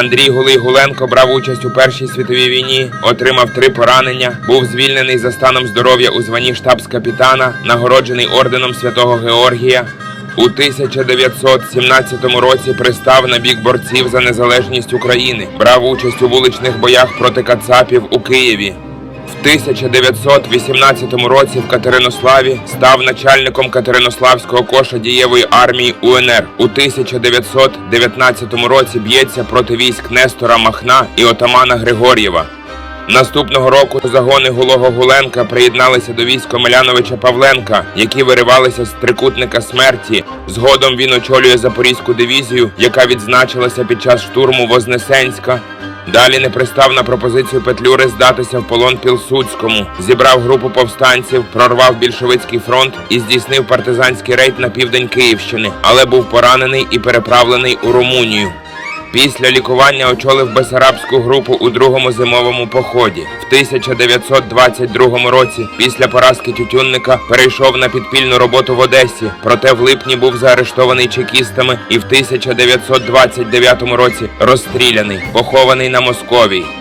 Андрій Гулий Гуленко брав участь у Першій світовій війні, отримав три поранення, був звільнений за станом здоров'я у званні штабс-капітана, нагороджений орденом Святого Георгія. У 1917 році пристав на бік борців за незалежність України, брав участь у вуличних боях проти кацапів у Києві. В 1918 році в Катеринославі став начальником Катеринославського коша дієвої армії УНР. У 1919 році б'ється проти військ Нестора Махна і отамана Григор'єва. Наступного року загони Гулого Гуленка приєдналися до військ Омеляновича Павленка, які виривалися з трикутника смерті. Згодом він очолює Запорізьку дивізію, яка відзначилася під час штурму Вознесенська. Далі не пристав на пропозицію Петлюри здатися в полон Пілсудському, зібрав групу повстанців, прорвав більшовицький фронт і здійснив партизанський рейд на південь Київщини, але був поранений і переправлений у Румунію. Після лікування очолив Бесарабську групу у другому зимовому поході. В 1922 році, після поразки Тютюнника, перейшов на підпільну роботу в Одесі. Проте в липні був заарештований чекістами і в 1929 році розстріляний, похований на Московії.